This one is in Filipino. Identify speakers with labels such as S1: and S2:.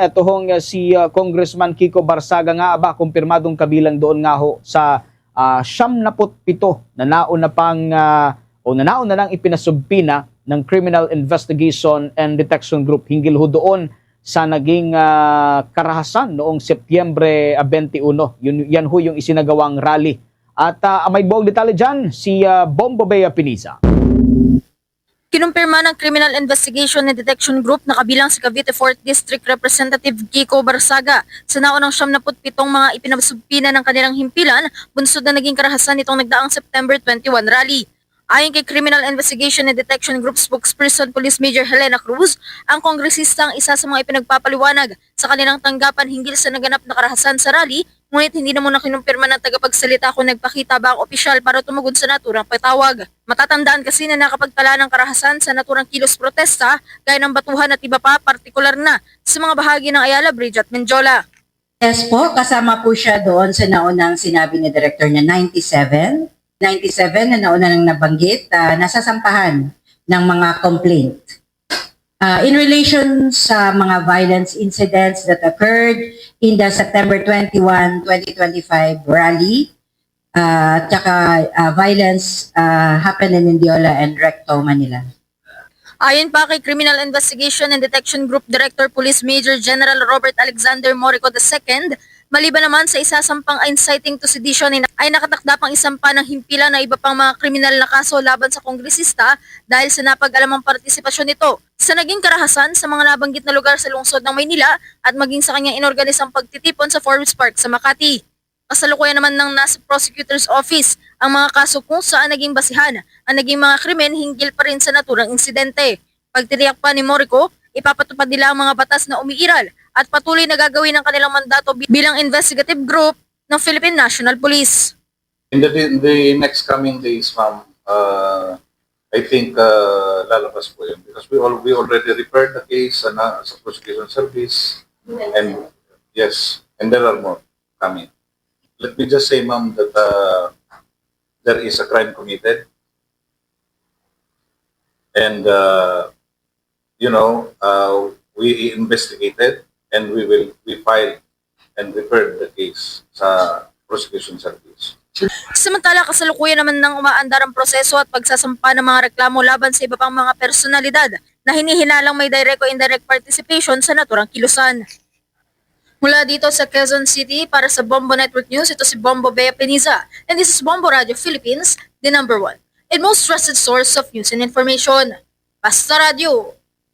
S1: Ito hong uh, si uh, Congressman Kiko Barsaga nga ba, kumpirmadong kabilang doon nga ho sa uh, siyam na pito na nauna pang uh, o na nauna lang ipinasumpina ng Criminal Investigation and Detection Group hinggil ho doon sa naging uh, karahasan noong Setyembre uh, 21. Yun, yan ho yung isinagawang rally. At uh, may buong detalye dyan, si uh, Bombo Bea Piniza.
S2: Kinumpirma ng Criminal Investigation and Detection Group na kabilang si Cavite 4th District Representative Kiko Barsaga sa naunang 77 mga ipinasumpina ng kanilang himpilan bunsod na naging karahasan nitong nagdaang September 21 rally. Ayon kay Criminal Investigation and Detection Group spokesperson Police Major Helena Cruz, ang kongresista ang isa sa mga ipinagpapaliwanag sa kanilang tanggapan hinggil sa naganap na karahasan sa rally, ngunit hindi na muna kinumpirma ng tagapagsalita kung nagpakita ba ang opisyal para tumugon sa naturang patawag. Matatandaan kasi na nakapagtala ng karahasan sa naturang kilos protesta gaya ng batuhan at iba pa partikular na sa mga bahagi ng Ayala Bridge at Menjola.
S3: Yes po, kasama po siya doon sa naunang sinabi ni Director na 97. 97 na nauna nang nabanggit, ah, nasasampahan ng mga complaint. Ah, in relation sa mga violence incidents that occurred in the September 21, 2025 rally, uh, at saka ah, violence ah, happened in Indiola and Recto, Manila.
S2: Ayon pa kay Criminal Investigation and Detection Group Director Police Major General Robert Alexander Morico II, maliban naman sa isasampang inciting to sedition ay- nakatakda pang isampa ng himpilan na iba pang mga kriminal na kaso laban sa kongresista dahil sa napag-alamang partisipasyon nito sa naging karahasan sa mga nabanggit na lugar sa lungsod ng Maynila at maging sa kanyang inorganisang pagtitipon sa Forbes Park sa Makati. Kasalukuyan naman ng nasa prosecutor's office ang mga kaso kung saan naging basihan ang naging mga krimen hinggil pa rin sa naturang insidente. Pagtitiyak pa ni Morico, ipapatupad nila ang mga batas na umiiral at patuloy na gagawin ang kanilang mandato bi- bilang investigative group ng Philippine National Police.
S4: In the, in the next coming days, ma'am, uh, I think uh, lalabas po yun because we all we already referred the case sa, na, sa prosecution service and yes, and there are more coming. Let me just say, ma'am, that uh, there is a crime committed and uh, you know uh, we investigated and we will we filed and referred the case sa prosecution service.
S2: Samantala, kasalukuyan naman ng umaandar ang proseso at pagsasampa ng mga reklamo laban sa iba pang mga personalidad na hinihinalang may direct o indirect participation sa naturang kilusan. Mula dito sa Quezon City para sa Bombo Network News, ito si Bombo Bea Peniza and this is Bombo Radio Philippines, the number one and most trusted source of news and information. Basta Radio,